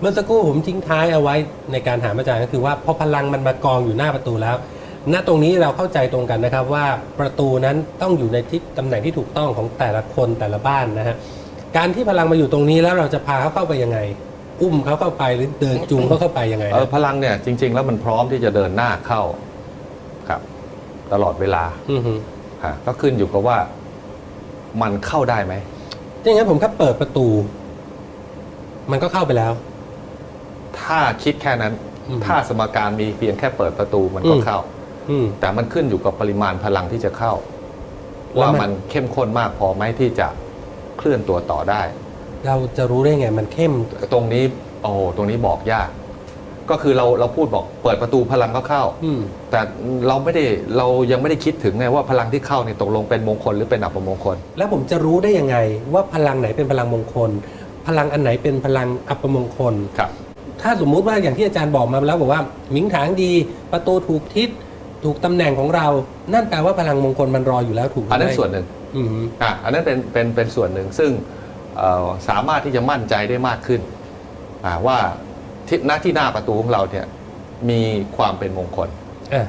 เมื่อสักครู่ผมทิ้งท้ายเอาไว้ในการถามอาจารย์ก็คือว่าพอพลังมันมากองอยู่หน้าประตูแล้ว ณตรงนี้เราเข้าใจตรงกันนะครับว่าประตูนั้นต้องอยู่ในทิศตำแหน่งที่ถูกต้องของแต่ละคนแต่ละบ้านนะฮะการที่พลังมาอยู่ตรงนี้แล้วเราจะพาเขาเข้าไปยังไง อุ้มเขาเข้าไปหรือเดินจูงเขาเข้าไปยังไงเออฮะพลังเนี่ยจริง ๆ แล้วมันพร้อมที่จะเดินหน้าเข้าครับ ตลอดเวลาอือฮึฮะก็ขึ้นอยู่กับว่ามันเข้าได้ไหมถ้าอย่างนั้นผมแค่เปิดประตู มันก็เข้าไปแล้ว ถ้าคิดแค่นั้นอืมถ้าสมการมีเพียงแค่เปิดประตูมันก็อืมเข้าอืมแต่มันขึ้นอยู่กับปริมาณพลังที่จะเข้าแล้วว่ามันมันเข้มข้นมากพอไหมที่จะเคลื่อนตัวต่อได้ เราจะรู้ได้ไงมันเข้มตรงนี้ โอ้โหตรงนี้บอกยาก ก็คือเราเราพูดบอกเปิดประตูพลังก็เข้าอืมแต่เราไม่ได้เรายังไม่ได้คิดถึงไงว่าพลังที่เข้าเนี่ยตกลงเป็นมงคลหรือเป็นอัปมงคล แล้วผมจะรู้ได้ยังไงว่าพลังไหนเป็นพลังมงคล พลังอันไหนเป็นพลังอัปมงคลครับ ถ้าสมมุติว่าอย่างที่อาจารย์บอกมาแล้วบอกว่าหมิงถางดีประตูถูกทิศถูกตำแหน่งของเรา นั่นแปลว่าพลังมงคลมันรออยู่แล้วถูกหรือันนั้นไม่ส่วนหนึ่งอืมอะอันนั้นเป็นเป็นเป็นส่วนหนึ่งซึ่งเอ่อสามารถที่จะมั่นใจได้มากขึ้นอ่าว่าที่หน้าที่หน้าประตูของเราเนี่ยมีความเป็นมงคล อะ